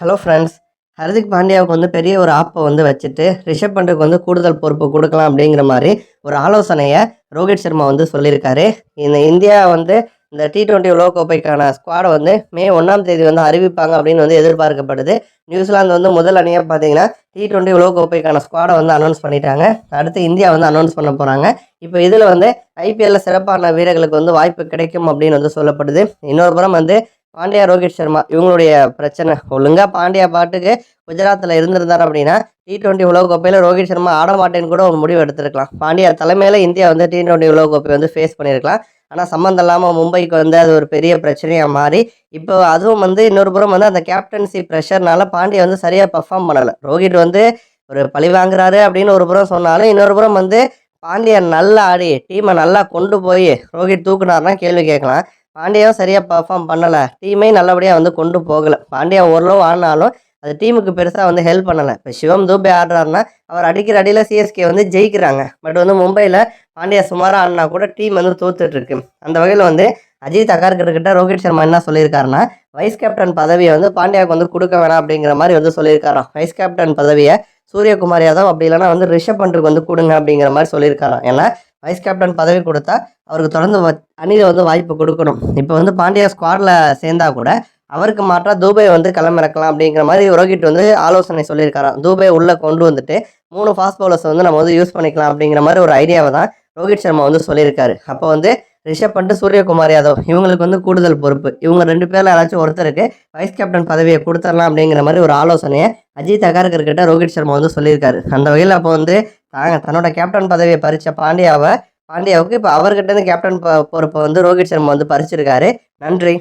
Hello friends Hardik பாண்டியாவுக்கு வந்து பெரிய ஒரு ஆப்பை வந்து வச்சுட்டு ரிஷப் பண்டுக்கு வந்து கூடுதல் பொறுப்பு கொடுக்கலாம் அப்படிங்கிற மாதிரி ஒரு ஆலோசனையை ரோஹித் சர்மா வந்து சொல்லியிருக்காரு. இந்த இந்தியா வந்து இந்த டி டுவெண்ட்டி உலகக்கோப்பைக்கான ஸ்குவாடை வந்து மே ஒன்றாம் தேதி வந்து அறிவிப்பாங்க அப்படின்னு வந்து எதிர்பார்க்கப்படுது. நியூசிலாந்து வந்து முதல் அணியாக பார்த்தீங்கன்னா டி டுவெண்ட்டி உலகக்கோப்பைக்கான ஸ்குவாடை வந்து அனௌன்ஸ் பண்ணிட்டாங்க. அடுத்து இந்தியா வந்து அனௌன்ஸ் பண்ண போகிறாங்க இப்போ இதில் வந்து ஐபிஎல்ல சிறப்பான வீரர்களுக்கு வந்து வாய்ப்பு கிடைக்கும் அப்படின்னு வந்து சொல்லப்படுது. இன்னொரு புறம் வந்து பாண்டியா ரோஹித் சர்மா இவங்களுடைய பிரச்சனை. ஒழுங்கா பாண்டியா பாட்டுக்கு குஜராத்தில் இருந்திருந்தார் அப்படின்னா டி டுவெண்ட்டி உலகக்கோப்பையில் ரோஹித் சர்மா ஆட மாட்டேன்னு கூட ஒரு முடிவு எடுத்திருக்கலாம். பாண்டியா தலைமையில் இந்தியா வந்து டி டுவெண்ட்டி உலகக்கோப்பை வந்து ஃபேஸ் பண்ணியிருக்கலாம். ஆனால் சம்மந்தம் இல்லாமல் மும்பைக்கு வந்து அது ஒரு பெரிய பிரச்சனையாக மாறி இப்போ அதுவும் வந்து இன்னொரு புறம் வந்து அந்த கேப்டன்சி ப்ரெஷர்னால பாண்டியா வந்து சரியாக பர்ஃபார்ம் பண்ணலை. ரோஹித் வந்து ஒரு பழி வாங்குறாரு அப்படின்னு ஒரு புறம் சொன்னாலும் இன்னொரு புறம் வந்து பாண்டியா நல்லா ஆடி டீமை நல்லா கொண்டு போய் ரோஹித் தூக்குனாருன்னா கேள்வி கேட்கலாம். பாண்டியாவும் சரியாக பர்ஃபார்ம் பண்ணலை. டீமே நல்லபடியாக வந்து கொண்டு போகலை. பாண்டியா ஓரளவு ஆடினாலும் அது டீமுக்கு பெருசாக வந்து ஹெல்ப் பண்ணலை. இப்போ சிவம் தூபே ஆடுறாருன்னா அவர் அடிக்கிற அடியில் சிஎஸ்கே வந்து ஜெயிக்கிறாங்க. பட் வந்து மும்பையில் பாண்டியா சுமாராக ஆடினா கூட டீம் வந்து தோத்துட்ருக்கு அந்த வகையில் வந்து அஜித் அகார்கர்கிட்ட ரோஹித் சர்மா என்ன சொல்லியிருக்காருன்னா வைஸ் கேப்டன் பதவியை வந்து பாண்டியாவுக்கு வந்து கொடுக்க வேணாம் அப்படிங்கிற மாதிரி வந்து சொல்லியிருக்காராம். வைஸ் கேப்டன் பதவியை சூரியகுமார் யாதவ் அப்படி இல்லைன்னா வந்து ரிஷப் பண்ட்டுக்கு வந்து கொடுங்க அப்படிங்கிற மாதிரி சொல்லியிருக்காராம். ஏன்னா வைஸ் கேப்டன் பதவி கொடுத்தா அவருக்கு தொடர்ந்து வ- அணியில வந்து வாய்ப்பு கொடுக்கணும். இப்போ வந்து பாண்டியா ஸ்குவாடில் சேர்ந்தா கூட அவருக்கு மாற்றாக தூபை வந்து களமிறக்கலாம் அப்படிங்கிற மாதிரி ரோஹித் வந்து ஆலோசனை சொல்லியிருக்காராம். தூபை உள்ளே கொண்டு வந்துட்டு மூணு ஃபாஸ்ட் பவுலர்ஸ் வந்து நம்ம வந்து யூஸ் பண்ணிக்கலாம் அப்படிங்கிற மாதிரி ஒரு ஐடியாவை தான் ரோஹித் சர்மா வந்து சொல்லியிருக்காரு. அப்போ வந்து ரிஷப் பண்ணிட்டு சூரியகுமார் யாதவ் இவங்களுக்கு வந்து கூடுதல் பொறுப்பு. இவங்க ரெண்டு பேரில் யாராச்சும் ஒருத்தருக்கு வைஸ் கேப்டன் பதவியை கொடுத்துடலாம் அப்படிங்கிற மாதிரி ஒரு ஆலோசனையை அஜித் அகார்கர் கிட்ட ரோஹித் சர்மா வந்து சொல்லியிருக்காரு. அந்த வகையில் அப்போ வந்து தாங்க தன்னோட கேப்டன் பதவியை பறித்த பாண்டியாவை பாண்டியாவுக்கு இப்போ அவர்கிட்ட இருந்து கேப்டன் பொறுப்பை வந்து ரோஹித் சர்மா வந்து பறிச்சிருக்காரு. நன்றி.